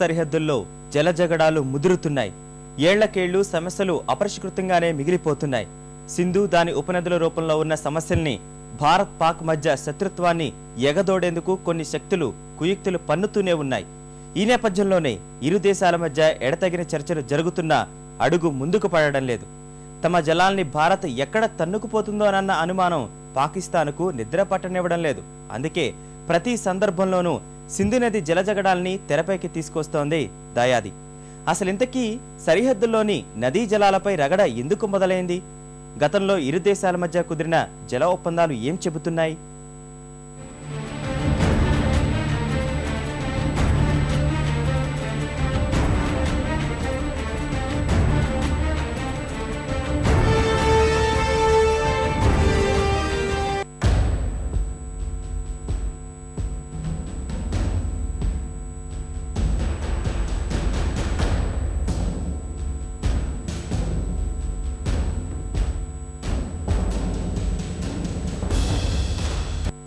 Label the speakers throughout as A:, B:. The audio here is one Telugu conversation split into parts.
A: సరిహద్దుల్లో జలజగడాలు ముదురుతున్నాయి. ఏళ్ళకేళ్ళు సమస్యలు అపరిష్కృతంగానే మిగిలిపోతున్నాయి. సింధు దాని ఉపనదుల రూపంలో ఉన్న సమస్యల్ని భారత్ పాక్ మధ్య శత్రుత్వాన్ని ఎగదోడేందుకు కొన్ని శక్తులు కుయుక్తులు పన్నుతూనే ఉన్నాయి. ఈ నేపథ్యంలోనే ఇరు దేశాల మధ్య ఎడతగిన చర్చలు జరుగుతున్నా అడుగు ముందుకు పడడం లేదు. తమ జలాల్ని భారత్ ఎక్కడ తన్నుకుపోతుందోనన్న అనుమానం పాకిస్తాన్కు నిద్ర పట్టనివ్వడం లేదు. అందుకే ప్రతి సందర్భంలోనూ సింధు నది జలజగడాల్ని తెరపైకి తీసుకొస్తోంది దయాది. అసలింతకీ సరిహద్దుల్లోని నదీ జలాలపై రగడ ఎందుకు మొదలైంది? గతంలో ఇరు దేశాల మధ్య కుదిరిన జల ఒప్పందాలు ఏం చెబుతున్నాయి?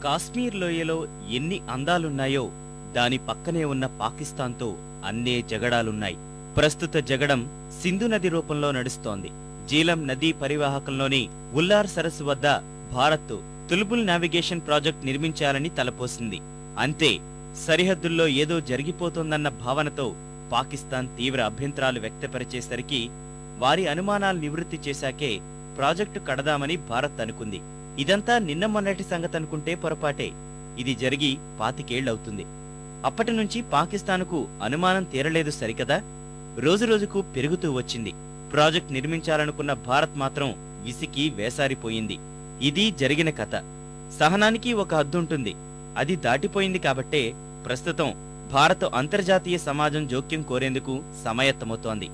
A: కాశ్మీర్ లోయలో ఎన్ని అందాలున్నాయో దాని పక్కనే ఉన్న పాకిస్తాన్తో అన్నే జగడాలున్నాయి. ప్రస్తుత జగడం సింధు నది రూపంలో నడుస్తోంది. జీలం నదీ పరివాహకంలోని ఉల్లార్ సరస్సు వద్ద భారత్ తులుబుల్ నావిగేషన్ ప్రాజెక్ట్ నిర్మించాలని తలపోసింది. అంతే సరిహద్దుల్లో ఏదో జరిగిపోతోందన్న భావనతో పాకిస్తాన్ తీవ్ర అభ్యంతరాలు వ్యక్తపరిచేసరికి వారి అనుమానాలు నివృత్తి చేశాకే ప్రాజెక్టు కడదామని భారత్ అనుకుంది. ఇదంతా నిన్న మొన్నటి సంగతి అనుకుంటే పొరపాటే. ఇది జరిగి పాతికేళ్ళవుతుంది. అప్పటి నుంచి పాకిస్తాన్కు అనుమానం తీరలేదు సరికదా? రోజురోజుకు పెరుగుతూ వచ్చింది. ప్రాజెక్ట్ నిర్మించాలనుకున్న భారత్ మాత్రం విసికి వేసారిపోయింది. ఇది జరిగిన కథ. సహనానికి ఒక హద్దుంటుంది. అది దాటిపోయింది కాబట్టే ప్రస్తుతం భారత్ అంతర్జాతీయ సమాజం జోక్యం కోరేందుకు సమాయత్తమవుతోంది.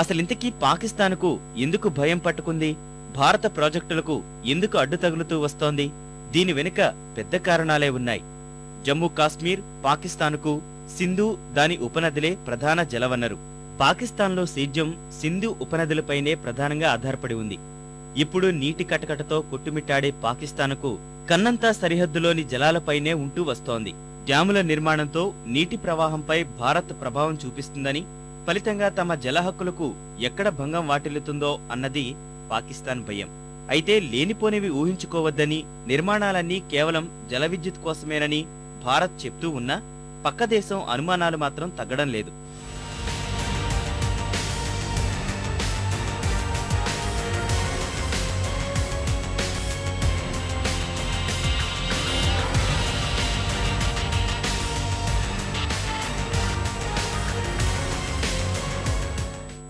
A: అసలింతకీ పాకిస్తాన్కు ఎందుకు భయం పట్టుకుంది? భారత ప్రాజెక్టులకు ఎందుకు అడ్డు తగులుతూ వస్తోంది? దీని వెనుక పెద్ద కారణాలే ఉన్నాయి. జమ్మూ కాశ్మీర్ పాకిస్తాన్కు సింధు దాని ఉపనదిలే ప్రధాన జలవనరు. పాకిస్తాన్లో సేద్యం సింధు ఉపనదులపైనే ప్రధానంగా ఆధారపడి ఉంది. ఇప్పుడు నీటి కటకటతో కొట్టుమిట్టాడే పాకిస్తాన్కు కన్నంతా సరిహద్దులోని జలాలపైనే ఉంటూ వస్తోంది. డ్యాముల నిర్మాణంతో నీటి ప్రవాహంపై భారత్ ప్రభావం చూపిస్తుందని ఫలితంగా తమ జల హక్కులకు ఎక్కడ భంగం వాటిల్లుతుందో అన్నది పాకిస్తాన్ భయం. అయితే లేనిపోనివి ఊహించుకోవద్దని నిర్మాణాలన్నీ కేవలం జల విద్యుత్ కోసమేనని భారత్ చెప్తూ ఉన్నా పక్క దేశం అనుమానాలు మాత్రం తగ్గడం లేదు.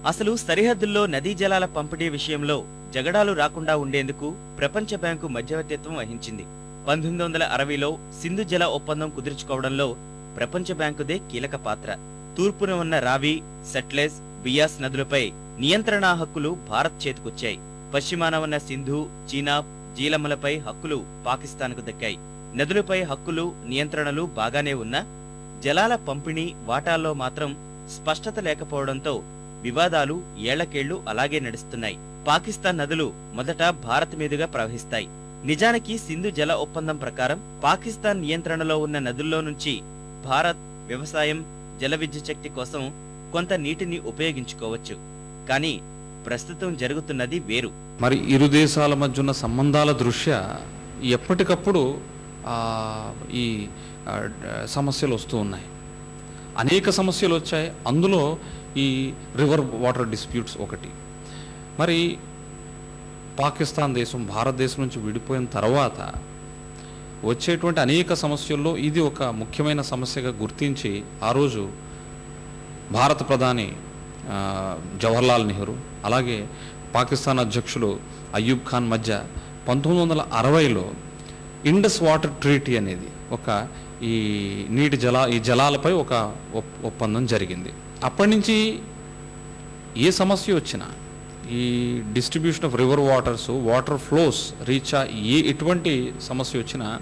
A: అసలు సరిహద్దుల్లో నదీ జలాల పంపిణీ విషయంలో జగడాలు రాకుండా ఉండేందుకు ప్రపంచ బ్యాంకు మధ్యవర్తిత్వం వహించింది. పంతొమ్మిది వందల అరవైలో సింధు జల ఒప్పందం కుదుర్చుకోవడంలో ప్రపంచ బ్యాంకుదే కీలక పాత్ర. తూర్పున ఉన్న రావి సెట్లెస్ బియాస్ నదులపై నియంత్రణా హక్కులు భారత్ చేతికొచ్చాయి. పశ్చిమాన ఉన్న సింధు చీనాబ్ జీలమ్మలపై హక్కులు పాకిస్తాన్కు దక్కాయి. నదులపై హక్కులు నియంత్రణలు బాగానే ఉన్నా జలాల పంపిణీ వాటాల్లో మాత్రం స్పష్టత లేకపోవడంతో వివాదాలు ఏళ్ళకేళ్ళు అలాగే నడుస్తున్నాయి. పాకిస్తాన్ నదులు మొదట భారత్ మీదుగా ప్రవహిస్తాయి. నిజానికి సింధు జల ఒప్పందం ప్రకారం పాకిస్తాన్ నియంత్రణలో ఉన్న నదుల్లో నుంచి భారత్ వ్యవసాయం జల విద్యుత్ శక్తి కోసం కొంత నీటిని ఉపయోగించుకోవచ్చు. కానీ ప్రస్తుతం జరుగుతున్నది వేరు.
B: మరి ఇరు దేశాల మధ్య ఉన్న సంబంధాల దృష్ట్యా ఎప్పటికప్పుడు ఈ సమస్యలు వస్తూ ఉన్నాయి. అనేక సమస్యలు వచ్చాయి. అందులో ఈ రివర్ వాటర్ డిస్ప్యూట్స్ ఒకటి. మరి పాకిస్తాన్ దేశం భారతదేశం నుంచి విడిపోయిన తర్వాత వచ్చేటువంటి అనేక సమస్యల్లో ఇది ఒక ముఖ్యమైన సమస్యగా గుర్తించి ఆ రోజు భారత ప్రధాని జవహర్లాల్ నెహ్రూ అలాగే పాకిస్తాన్ అధ్యక్షులు అయ్యూబ్ ఖాన్ మధ్య పంతొమ్మిది వందల అరవైలో ఇండస్ వాటర్ ట్రీటీ అనేది ఒక ఈ నీటి జల ఈ జలాలపై ఒక ఒప్- ఒప్పందం జరిగింది. అప్పటి నుంచి ఏ సమస్య వచ్చినా ఈ distribution of river waters water flows reach ఏ ఎటువంటి సమస్య వచ్చినా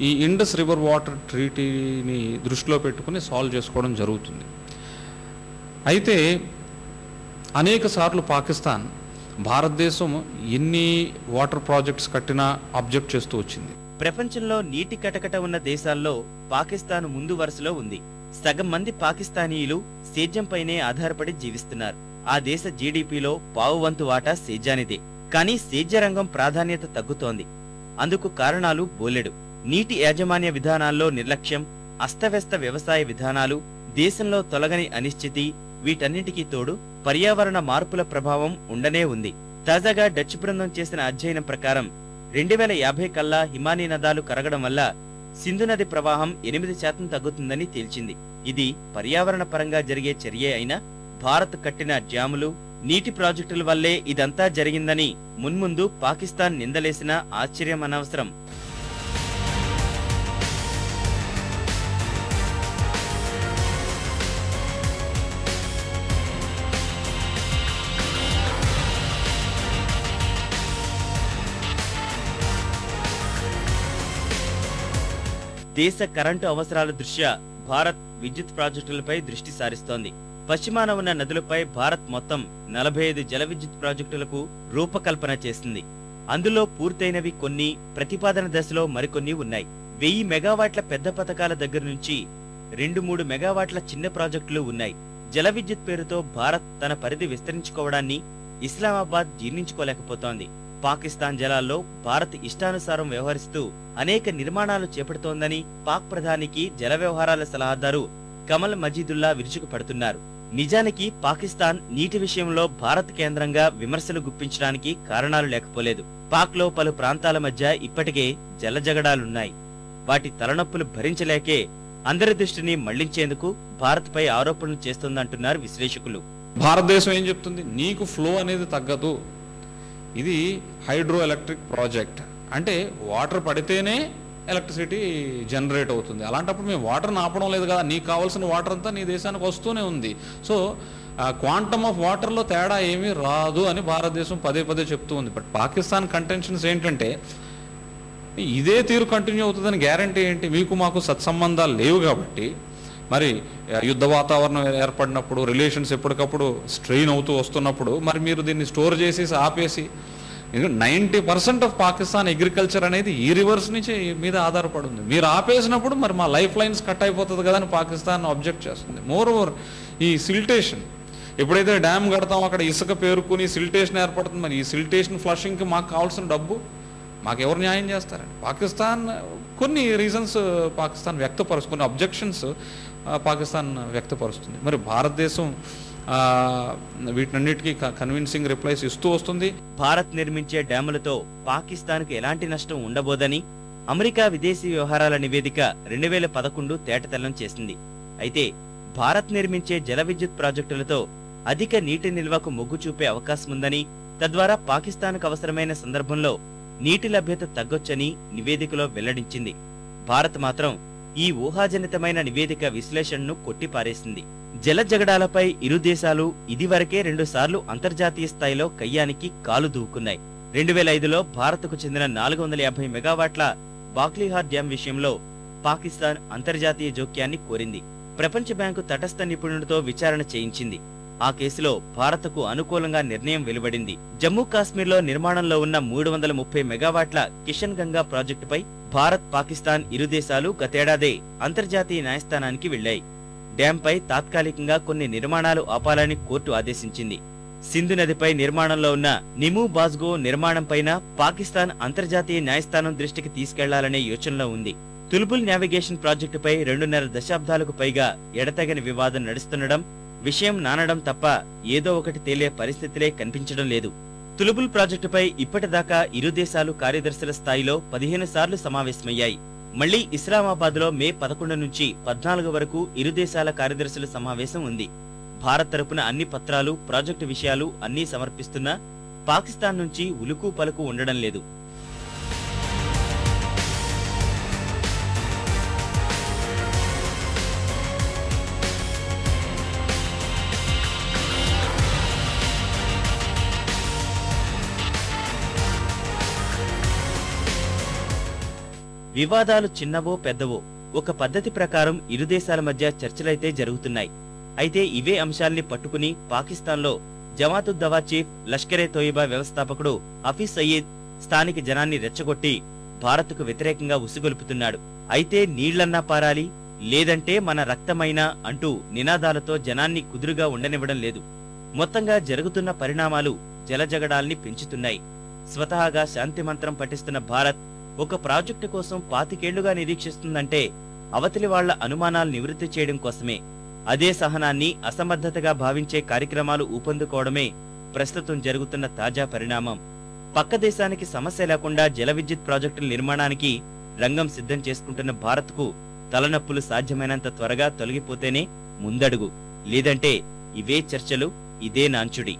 B: ఈ ఇండస్ రివర్ వాటర్ ట్రీటీని దృష్టిలో పెట్టుకుని సాల్వ్ చేసుకోవడం జరుగుతుంది. అయితే అనేక సార్లు పాకిస్తాన్ భారతదేశం ఎన్ని వాటర్ ప్రాజెక్ట్స్ కట్టినా అబ్జెక్ట్ చేస్తూ వచ్చింది.
A: ప్రపంచంలో నీటి కటకట ఉన్న దేశాల్లో పాకిస్తాన్ ముందు వరుసలో ఉంది. సగం మంది పాకిస్తానీయులు సేద్యంపైనే ఆధారపడి జీవిస్తున్నారు. ఆ దేశ జీడీపీలో పావువంతు వాటా సేద్యానిదే. కానీ సేద్య రంగం ప్రాధాన్యత తగ్గుతోంది. అందుకు కారణాలు బోలెడు. నీటి యాజమాన్య విధానాల్లో నిర్లక్ష్యం అస్తవ్యస్త వ్యవసాయ విధానాలు దేశంలో తొలగని అనిశ్చితి వీటన్నిటికీ తోడు పర్యావరణ మార్పుల ప్రభావం ఉండనే ఉంది. తాజాగా డచ్ బృందం చేసిన అధ్యయనం ప్రకారం రెండు వేల యాభై కల్లా హిమానీ నదాలు కరగడం వల్ల సింధు నది ప్రవాహం ఎనిమిది శాతం తగ్గుతుందని తేల్చింది. ఇది పర్యావరణ పరంగా జరిగే చర్యే అయినా భారత్ కట్టిన డ్యాములు నీటి ప్రాజెక్టుల వల్లే ఇదంతా జరిగిందని మున్ముందు పాకిస్తాన్ నిందలేసినా ఆశ్చర్యం అనవసరం. దేశ కరెంటు అవసరాల దృష్ట్యా భారత్ విద్యుత్ ప్రాజెక్టులపై దృష్టి సారిస్తోంది. పశ్చిమాన ఉన్న నదులపై భారత్ మొత్తం నలభై ఐదు జల విద్యుత్ ప్రాజెక్టులకు రూపకల్పన చేసింది. అందులో పూర్తయినవి కొన్ని ప్రతిపాదన దశలో మరికొన్ని ఉన్నాయి. వెయ్యి మెగావాట్ల పెద్ద పథకాల దగ్గర నుంచి రెండు మూడు మెగావాట్ల చిన్న ప్రాజెక్టులు ఉన్నాయి. జల విద్యుత్ పేరుతో భారత్ తన పరిధి విస్తరించుకోవడాన్ని ఇస్లామాబాద్ జీర్ణించుకోలేకపోతోంది. పాకిస్తాన్ జలాల్లో భారత్ ఇష్టానుసారం వ్యవహరిస్తూ అనేక నిర్మాణాలు చేపడుతోందని పాక్ ప్రధానికి జల వ్యవహారాల సలహాదారు కమల్ మజీదుల్లా విరుచుకుపడుతున్నారు. నిజానికి పాకిస్తాన్ నీటి విషయంలో భారత్ కేంద్రంగా విమర్శలు గుప్పించడానికి కారణాలు లేకపోలేదు. పాక్లో పలు ప్రాంతాల మధ్య ఇప్పటికే జలజగడాలున్నాయి. వాటి తలనొప్పులు భరించలేకే అందరి దృష్టిని మళ్ళించేందుకు భారత్పై ఆరోపణలు చేస్తోందంటున్నారు విశ్లేషకులు.
B: భారతదేశం ఏం చెప్తుంది? నీకు ఫ్లో అనేది తగ్గదు. ఇది హైడ్రో ఎలక్ట్రిక్ ప్రాజెక్ట్. అంటే వాటర్ పడితేనే ఎలక్ట్రిసిటీ జనరేట్ అవుతుంది. అలాంటప్పుడు మేము వాటర్ని ఆపడం లేదు కదా నీకు కావాల్సిన వాటర్ అంతా నీ దేశానికి వస్తూనే ఉంది. సో క్వాంటమ్ ఆఫ్ వాటర్లో తేడా ఏమీ రాదు అని భారతదేశం పదే పదే చెప్తూ ఉంది. బట్ పాకిస్తాన్ కంటెన్షన్స్ ఏంటంటే ఇదే తీరు కంటిన్యూ అవుతుందని గ్యారంటీ ఏంటి? మీకు మాకు సత్సంబంధాలు లేవు కాబట్టి మరి యుద్ధ వాతావరణం ఏర్పడినప్పుడు రిలేషన్స్ ఎప్పటికప్పుడు స్ట్రెయిన్ అవుతూ వస్తున్నప్పుడు మరి మీరు దీన్ని స్టోర్ చేసేసి ఆపేసి ninety percent of Pakistan agriculture అనేది ఈ రివర్స్ నుంచి మీద ఆధారపడి ఉంది మీరు ఆపేసినప్పుడు మరి మా లైఫ్ లైన్స్ కట్ అయిపోతుంది కదా అని పాకిస్తాన్ అబ్జెక్ట్ చేస్తుంది. మోర్ ఓవర్ ఈ సిల్టేషన్ ఎప్పుడైతే డ్యామ్ కడతాం అక్కడ ఇసుక పేరుకుని సిల్టేషన్ ఏర్పడుతుంది మరి ఈ సిల్టేషన్ ఫ్లషింగ్కి మాకు కావాల్సిన డబ్బు మాకు ఎవరు న్యాయం చేస్తారండి? పాకిస్తాన్ కొన్ని రీజన్స్ పాకిస్తాన్ వ్యక్తపరుస్తు కొన్ని అబ్జెక్షన్స్ పాకిస్తాన్ వ్యక్తపరుస్తుంది. మరి భారతదేశం ఆ, వీటన్నిటికీ కన్విన్సింగ్ రిప్లైస్ ఇస్తూ వస్తుంది.
A: భారత్ నిర్మించే డ్యాములతో పాకిస్తాన్కు ఎలాంటి నష్టం ఉండబోదని అమెరికా విదేశీ వ్యవహారాల నివేదిక రెండు వేల పదకొండు తేటతెల్లం చేసింది. అయితే భారత్ నిర్మించే జల విద్యుత్ ప్రాజెక్టులతో అధిక నీటి నిల్వకు మొగ్గు చూపే అవకాశముందని తద్వారా పాకిస్తాన్కు అవసరమైన సందర్భంలో నీటి లభ్యత తగ్గొచ్చని నివేదికలో వెల్లడించింది. భారత్ మాత్రం ఈ ఊహాజనితమైన నివేదిక విశ్లేషణను కొట్టిపారేసింది. జల జగడాలపై ఇరు దేశాలు ఇదివరకే రెండుసార్లు అంతర్జాతీయ స్థాయిలో కయ్యానికి కాలు దూకున్నాయి. రెండు వేల ఐదులో భారత్కు చెందిన నాలుగు వందల యాభై మెగావాట్ల బాక్లీహార్ డ్యాం విషయంలో పాకిస్తాన్ అంతర్జాతీయ జోక్యాన్ని కోరింది. ప్రపంచ బ్యాంకు తటస్థ నిపుణుడితో విచారణ చేయించింది. ఆ కేసులో భారత్కు అనుకూలంగా నిర్ణయం వెలువడింది. జమ్మూ కాశ్మీర్లో నిర్మాణంలో ఉన్న మూడు వందల ముప్పై మెగావాట్ల కిషన్ గంగా ప్రాజెక్టుపై భారత్ పాకిస్తాన్ ఇరు దేశాలు గతేడాదే అంతర్జాతీయ న్యాయస్థానానికి వెళ్ళాయి డ్యాంపై తాత్కాలికంగా కొన్ని నిర్మాణాలు ఆపాలని కోర్టు ఆదేశించింది. సింధు నదిపై నిర్మాణంలో ఉన్న నిము బాజ్గో నిర్మాణంపైన పాకిస్తాన్ అంతర్జాతీయ న్యాయస్థానం దృష్టికి తీసుకెళ్ళాలనే యోచనలో ఉంది. తులుబుల్ నావిగేషన్ ప్రాజెక్టుపై రెండున్నర దశాబ్దాలకు పైగా ఎడతగని వివాదం నడుస్తుండడం విషయం నానడం తప్ప ఏదో ఒకటి తేలే పరిస్థితులే కనిపించడం లేదు. తులుబుల్ ప్రాజెక్టుపై ఇప్పటిదాకా ఇరు దేశాలు కార్యదర్శుల స్థాయిలో పదిహేను సార్లు సమావేశమయ్యాయి. మళ్ళీ ఇస్లామాబాద్లో మే పదకొండు నుంచి పద్నాలుగు వరకు ఇరు దేశాల కార్యదర్శుల సమావేశం ఉంది. భారత్ తరపున అన్ని పత్రాలు ప్రాజెక్టు విషయాలు అన్నీ సమర్పిస్తున్నా పాకిస్తాన్ నుంచి ఉలుకు పలుకు ఉండడం లేదు. వివాదాలు చిన్నవో పెద్దవో ఒక పద్ధతి ప్రకారం ఇరు దేశాల మధ్య చర్చలైతే జరుగుతున్నాయి. అయితే ఇవే అంశాల్ని పట్టుకుని పాకిస్తాన్లో జమాతుద్దవా చీఫ్ లష్కరే తోయిబా వ్యవస్థాపకుడు హఫీజ్ సయీద్ స్థానిక జనాన్ని రెచ్చగొట్టి భారత్కు వ్యతిరేకంగా ఉసిగొలుపుతున్నాడు. అయితే నీళ్ళన్నా పారాలి లేదంటే మన రక్తమైనా అంటూ నినాదాలతో జనాన్ని కుదురుగా ఉండనివ్వడం లేదు. మొత్తంగా జరుగుతున్న పరిణామాలు జలజగడాల్ని పెంచుతున్నాయి. స్వతహాగా శాంతి మంత్రం పఠిస్తున్న భారత్ ఒక ప్రాజెక్టు కోసం పాతికేళ్ళుగా నిరీక్షిస్తుందంటే అవతలి వాళ్ళ అనుమానాలు నివృత్తి చేయడం కోసమే. అదే సహనాన్ని అసమర్థతగా భావించే కార్యక్రమాలు ఊపందుకోవడమే ప్రస్తుతం జరుగుతున్న తాజా పరిణామం. పక్క దేశానికి సమస్య లేకుండా జల విద్యుత్ ప్రాజెక్టుల నిర్మాణానికి రంగం సిద్ధం చేసుకుంటున్న భారత్కు తలనొప్పులు సాధ్యమైనంత త్వరగా తొలగిపోతేనే ముందడుగు. లేదంటే ఇవే చర్చలు ఇదే నాంచుడి.